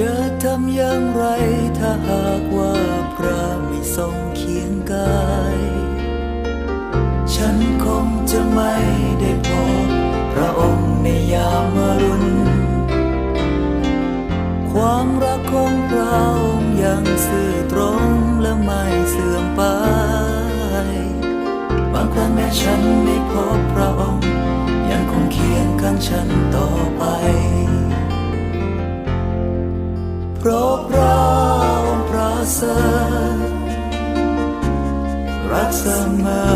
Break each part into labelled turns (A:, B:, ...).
A: จะทำอย่างไรถ้าหากว่าพระไม่ทรงเคียงกาย ฉันคงจะไม่ได้พบพระองค์ในยามมรุณความรักของพระองค์ยังซื่อตรงและไม่เสื่อมไป บางครั้งแม้ฉันไม่พบพระองค์ยังคงเคียงข้างฉันต่อไป เพราะพระองค์ประเสริฐรักเสมอ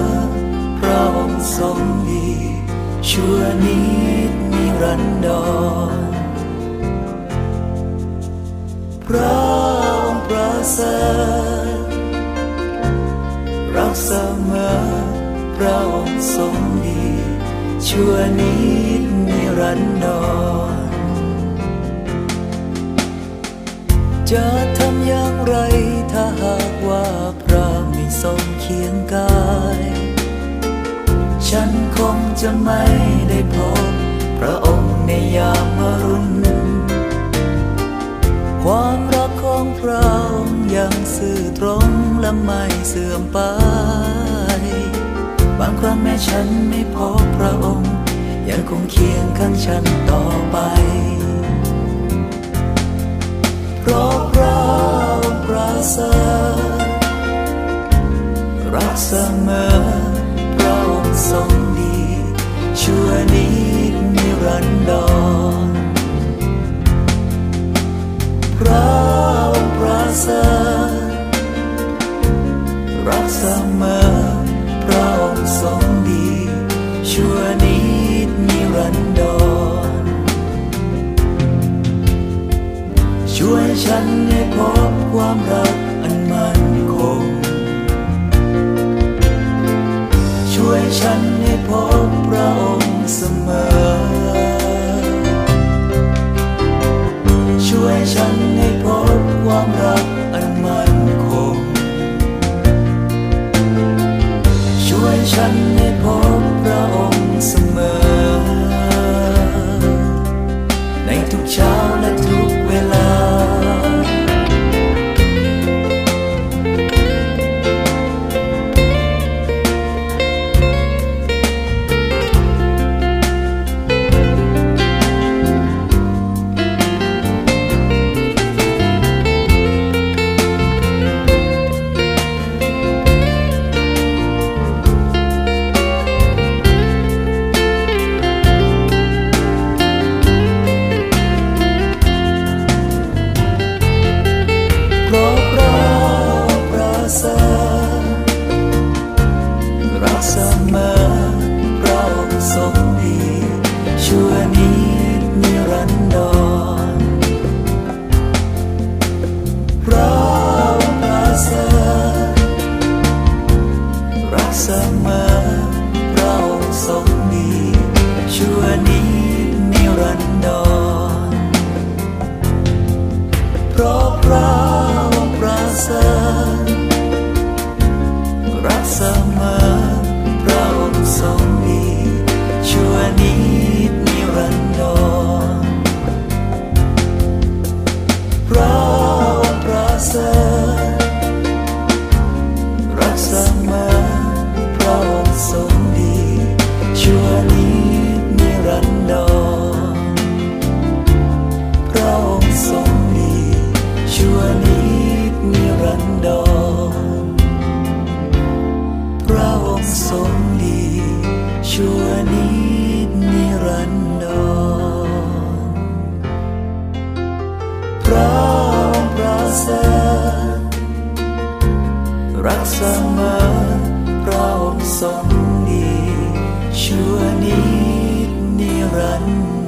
A: พระองค์ทรงดีชั่วนิดนิรันดรพระองค์ประเสริฐรักเสมอพระองค์ทรงดีชั่วนิดนิรันดร จะทำอย่างไร ถ้าหากว่าพระไม่ทรงเคียงกาย ฉันคงจะไม่ได้พบพระองค์ในยามมรุณความรักของพระองค์ยังซื่อตรงและไม่เสื่อมไป บางครั้งแม้ฉันไม่พบพระองค์ ยังคงเคียงข้างฉันต่อไป เพราะพระองค์ประเสริฐรักเสมอพระองค์ทรงดีชั่วนิดนิรันดร ความรักอันมั่นคง ช่วยฉันให้พบพระองค์เสมอ ช่วยฉันให้พบความรักอันมั่นคง ช่วยฉัน ชั่วนิดนิรันดรพระองค์ประเสริฐรักเสมอพระองค์ทรงดี ชั่วนิดนิรันดร